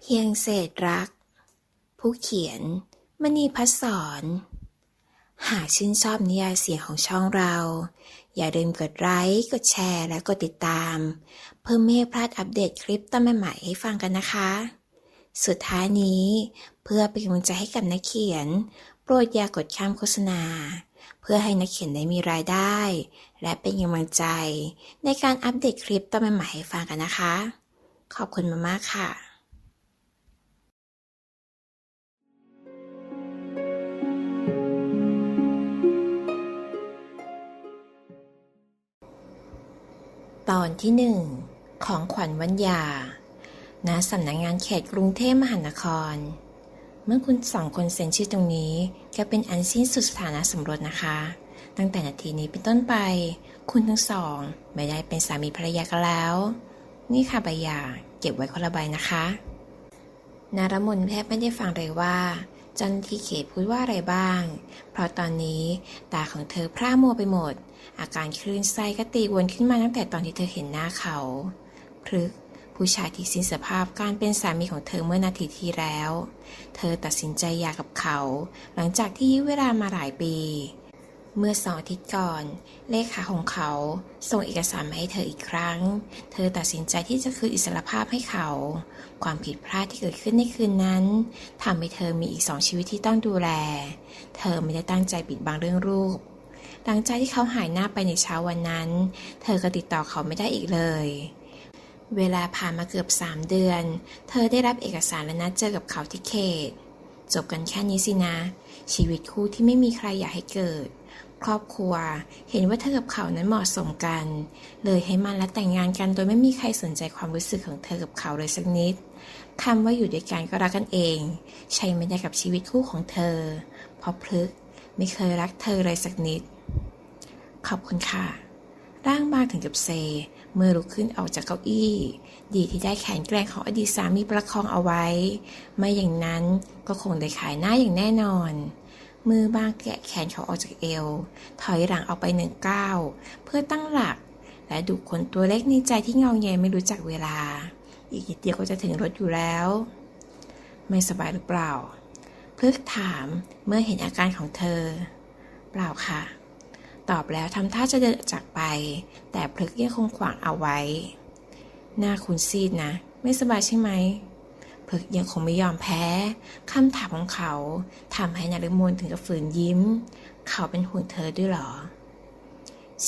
เพียงเศษรัก ผู้เขียน มณีพัฒสอนหากชื่นชอบนิยายเสียงของช่องเรา อย่าลืมกดไลค์ กดแชร์ และกดติดตาม เพื่อไม่ให้พลาดอัปเดตคลิปตอนใหม่ๆให้ฟังกันนะคะ สุดท้ายนี้เพื่อเป็นกำลังใจให้กับนักเขียน โปรดอย่ากดข้ามโฆษณา เพื่อให้นักเขียนได้มีรายได้ และเป็นกำลังใจ ในการอัปเดตคลิปตอนใหม่ๆให้ฟังกันนะคะ ขอบคุณมากๆค่ะ อนที่หนึ่งของขวัญวันหยา ณ สำนักงงานเขตกรุงเทพมหานคร เมื่อคุณสองคนเซ็นชื่อตรงนี้ก็เป็นอันสิ้นสุดสถานะสมรสนะคะ ตั้งแต่นาทีนี้เป็นต้นไป คุณทั้งสอง ไม่ได้เป็นสามีภรรยากันแล้ว นี่ค่ะใบหย่าเก็บไว้คนละใบนะคะ นารมนแทบไม่ได้ฟังเลยว่า จนที่เขตพูดว่าอะไรบ้าง เพราะตอนนี้ตาของเธอพร่ามัวไปหมด อาการคลื่นไส้ก็ตีวนขึ้นมาตั้งแต่ตอนที่เธอเห็นหน้าเขาพฤกผู้ชายที่สิ้นสภาพการเป็นสามีของเธอเมื่อนาทีที่แล้ว เธอตัดสินใจหย่ากับเขา หลังจากที่ยื้อเวลามาหลายปี เมื่อสองอาทิตย์ก่อน เลขาของเขาส่งเอกสารมาให้เธออีกครั้ง เธอตัดสินใจที่จะคืนอิสรภาพให้เขา ความผิดพลาดที่เกิดขึ้นในคืนนั้นทำให้เธอมีอีกสองชีวิตที่ต้องดูแล เธอไม่ได้ตั้งใจปิดบังเรื่องรูปหลังจากที่เขาหายหน้าไปในเช้าวันนั้น เธอก็ติดต่อเขาไม่ได้อีกเลยเวลาผ่านมาเกือบสามเดือน เธอได้รับเอกสารและนัดเจอกับเขาที่เขต จบกันแค่นี้สินะ ชีวิตคู่ที่ไม่มีใครอยากให้เกิด ครอบครัว เห็นว่าเธอกับเขานั้นเหมาะสมกัน เลยให้มันและแต่งงานกันโดยไม่มีใครสนใจความรู้สึกของเธอกับเขาเลยสักนิดคำว่าอยู่ด้วยกันก็รักกันเอง ใช่ไม่ได้กับชีวิตคู่ของเธอ เพราะพลึกไม่เคยรักเธอเลยสักนิด ขอบคุณค่ะ ร่างบางถึงกับเซ เมื่อลุกขึ้นออกจากเก้าอี้ ดีที่ได้แขนแกร่งของอดีตสามีประคองเอาไว้ ไม่อย่างนั้นก็คงได้ขายหน้าอย่างแน่นอน มือบางแกะแขนเขาออกจากเอว ถอยหลังออกไปหนึ่งก้าวเพื่อตั้งหลัก และดูคนตัวเล็กในใจที่เงาแงไม่รู้จักเวลา อีกนิดเดียวก็จะถึงรถอยู่แล้ว ไม่สบายหรือเปล่าพลึกถามเมื่อเห็นอาการของเธอ เปล่าค่ะ ตอบแล้วทำท่าจะเดินจากไป แต่พลึกยังคงขวางเอาไว้ หน้าคุณซีดนะ ไม่สบายใช่ไหม พลึกยังคงไม่ยอมแพ้คำถามของเขาทำให้นารมนถึงกับฝืนยิ้ม เขาเป็นห่วงเธอด้วยหรอ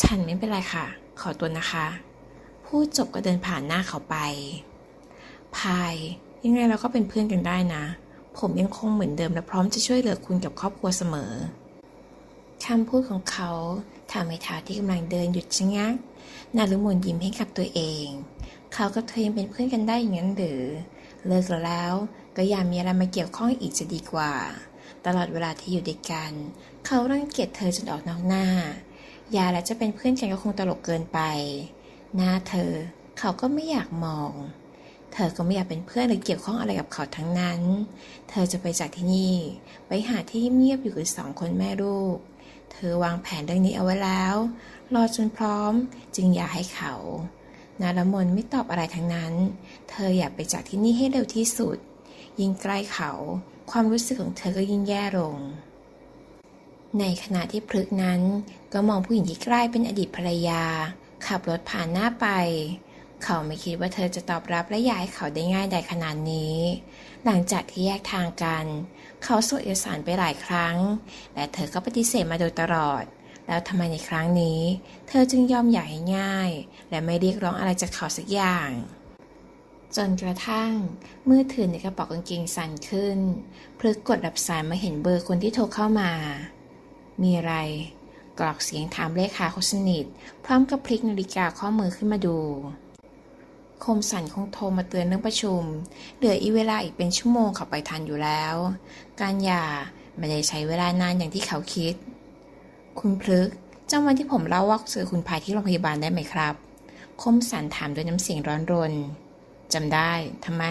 ฉันไม่เป็นไรค่ะ ขอตัวนะคะ พูดจบก็เดินผ่านหน้าเขาไป พายยังไงเราก็เป็นเพื่อนกันได้นะ ผมยังคงเหมือนเดิมและพร้อมจะช่วยเหลือคุณกับครอบครัวเสมอคำพูดของเขาทำให้เท้าที่กำลังเดินหยุดชะงักนารุมนยิ้มให้กับตัวเอง เขากับเธอยังเป็นเพื่อนกันได้อย่างนั้นหรือ เลิกแล้ว ก็อย่ามีอะไรมาเกี่ยวข้องอีกจะดีกว่า ตลอดเวลาที่อยู่ด้วยกัน เขารังเกียจเธอจนออกนอกหน้า ยาและจะเป็นเพื่อนกันก็คงตลกเกินไป หน้าเธอ เขาก็ไม่อยากมอง เธอก็ไม่อยากเป็นเพื่อนหรือเกี่ยวข้องอะไรกับเขาทั้งนั้น เธอจะไปจากที่นี่ ไปหาที่เงียบอยู่กับสองคนแม่ลูก เธอวางแผนเรื่องนี้เอาไว้แล้ว รอจนพร้อมจึงอยากให้เขา นารมนไม่ตอบอะไรทั้งนั้น เธออยากไปจากที่นี่ให้เร็วที่สุด ยิ่งใกล้เขา ความรู้สึกของเธอก็ยิ่งแย่ลง ในขณะที่พลึกนั้นก็มองผู้หญิงที่ใกล้เป็นอดีตภรรยา ขับรถผ่านหน้าไป เขาไม่คิดว่าเธอจะตอบรับและอยากให้เขาได้ง่ายได้ขนาดนี้ หลังจากที่แยกทางกัน เขาส่งเอกสารไปหลายครั้งแต่เธอก็ปฏิเสธมาโดยตลอด แล้วทำไมในครั้งนี้ เธอจึงยอมหย่าให้ง่าย และไม่เรียกร้องอะไรจากเขาสักอย่าง จนกระทั่งมือถือในกระเป๋ากางเกงสั่นขึ้นพลึกกดรับสายมาเห็นเบอร์คนที่โทรเข้ามา มีอะไร กรอกเสียงถามเลขาคนสนิท พร้อมกับพลิกนาฬิกาข้อมือขึ้นมาดูคมสันคงโทรมาเตือนเรื่องประชุม เหลืออีเวลาอีกเป็นชั่วโมงเขาไปทันอยู่แล้ว การหย่าไม่ได้ใช้เวลานานอย่างที่เขาคิด คุณพลึกจำวันที่ผมเล่าว่าเจอคุณพายที่โรงพยาบาลได้ไหมครับ คมสันถามด้วยน้ำเสียงร้อนรนจำได้ทำไม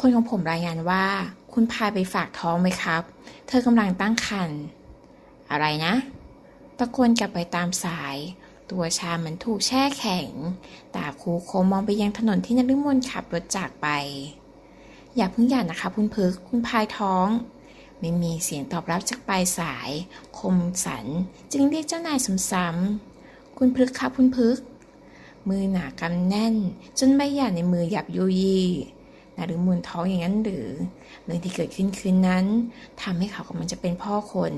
คนของผมรายงานว่า คุณพายไปฝากท้องไหมครับ เธอกำลังตั้งครรภ์อะไรนะ ตะโกนกลับไปตามสาย ตัวชาเหมือนถูกแช่แข็ง ตาคูโคมมองไปยังถนนที่นฤมลขับรถจากไป อย่าเพิ่งหย่านะคะ คุณพึก คุณพายท้อง ไม่มีเสียงตอบรับจากปลายสาย คมสันจึงเรียกเจ้านายซ้ำๆคุณพึกษ์ครับคุณพึกษ์มือหนากำแน่น จนใบหย่าในมือหยับยุยีนารุมนท้องอย่างนั้นหรือ เรื่องที่เกิดขึ้นคืนนั้นทำให้เขากำลังจะเป็นพ่อคน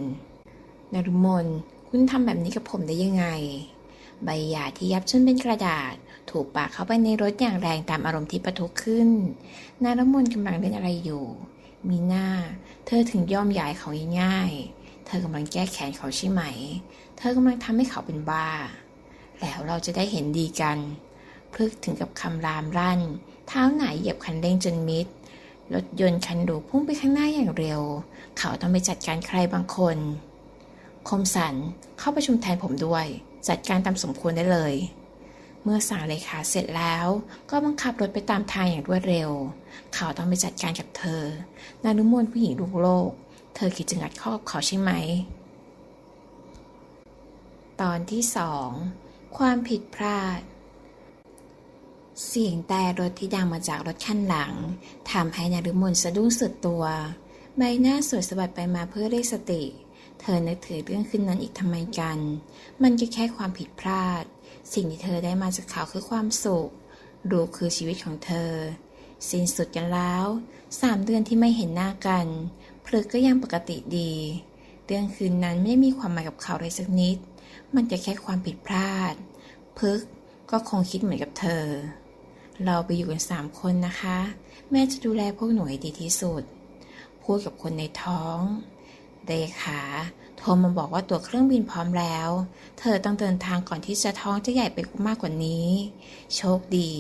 นารุมนคุณทำแบบนี้กับผมได้ยังไง ใบหยาที่ยับจนเป็นกระดาษ ถูกปากเข้าไปในรถอย่างแรงตามอารมณ์ที่ปะทุขึ้น นารมนกำลังเล่นอะไรอยู่ มีหน้า เธอถึงยอมย้ายเขาง่ายๆ เธอกำลังแก้แค้นเขาใช่ไหม เธอกำลังทำให้เขาเป็นบ้า แล้วเราจะได้เห็นดีกัน พลึกถึงกับคำรามรั่น เท้าไหนเหยียบคันเร่งจนมิด รถยนต์คันหรูพุ่งไปข้างหน้าอย่างเร็ว เขาต้องไปจัดการใครบางคน คมสันเข้าประชุมแทนผมด้วย จัดการตามสมควรได้เลย เมื่อสั่งเลขาเสร็จแล้ว ก็บังคับรถไปตามทางอย่างรวดเร็ว เขาต้องไปจัดการกับเธอ นารุมนผู้หญิงลูกโลก เธอคิดจะงัดข้อกับเขาใช่ไหม ตอนที่สองความผิดพลาด เสียงแต่รถที่ดังมาจากรถคันหลังทำให้นารุมนสะดุ้งสุดตัว ใบหน้าสวยสะบัดไปมาเพื่อเรียกสติ เธอนึกถึงเรื่องขึ้นนั้นอีกทำไมกัน มันก็แค่ความผิดพลาด สิ่งที่เธอได้มาจากเขาคือความสุขรูคือชีวิตของเธอ สิ้นสุดกันแล้วสามเดือนที่ไม่เห็นหน้ากันพลึกก็ยังปกติดี เรื่องคืนนั้นไม่ได้มีความหมายกับเขาเลยสักนิด มันจะแค่ความผิดพลาดพึกก็คงคิดเหมือนกับเธอ เราไปอยู่กันสามคนนะคะ แม่จะดูแลพวกหนูให้ดีที่สุด พูดกับคนในท้องเดขา โทรมาบอกว่าตั๋วเครื่องบินพร้อมแล้ว เธอต้องเดินทางก่อนที่จะท้องจะใหญ่ไปมากกว่านี้ โชคดี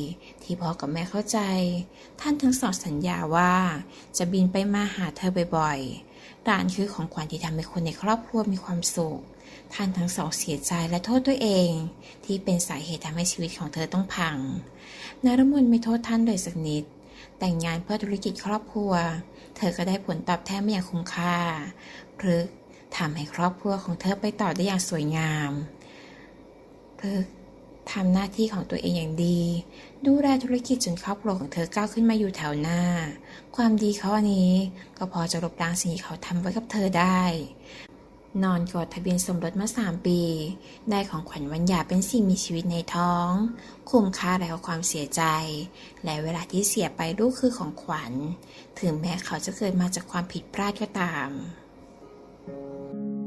ที่พ่อกับแม่เข้าใจ ท่านทั้งสองสัญญาว่า จะบินไปมาหาเธอบ่อยๆร้านคือของขวัญที่ทำให้คนในครอบครัวมีความสุข ท่านทั้งสองเสียใจและโทษตัวเอง ที่เป็นสาเหตุทำให้ชีวิตของเธอต้องพัง นารมนไม่โทษท่านเลยสักนิด แต่งงานเพื่อธุรกิจครอบครัว เธอก็ได้ผลตอบแทนไม่อย่างคุ้มค่าพฤก ทำให้ครอบครัวของเธอไปต่อได้อย่างสวยงามพฤกษ์ทำหน้าที่ของตัวเองอย่างดี ดูแลธุรกิจจนครอบครัวของเธอก้าวขึ้นมาอยู่แถวหน้า ความดีข้อนี้ก็พอจะลบล้างสิ่งที่เขาทำไว้กับเธอได้ นอนกอดทะเบียนสมรสมาสามปี ได้ของขวัญวันหย่าเป็นสิ่งมีชีวิตในท้อง คุ้มค่าแล้วความเสียใจ และเวลาที่เสียไปลูกคือของขวัญ ถึงแม้เขาจะเกิดมาจากความผิดพลาดก็ตาม Thank you.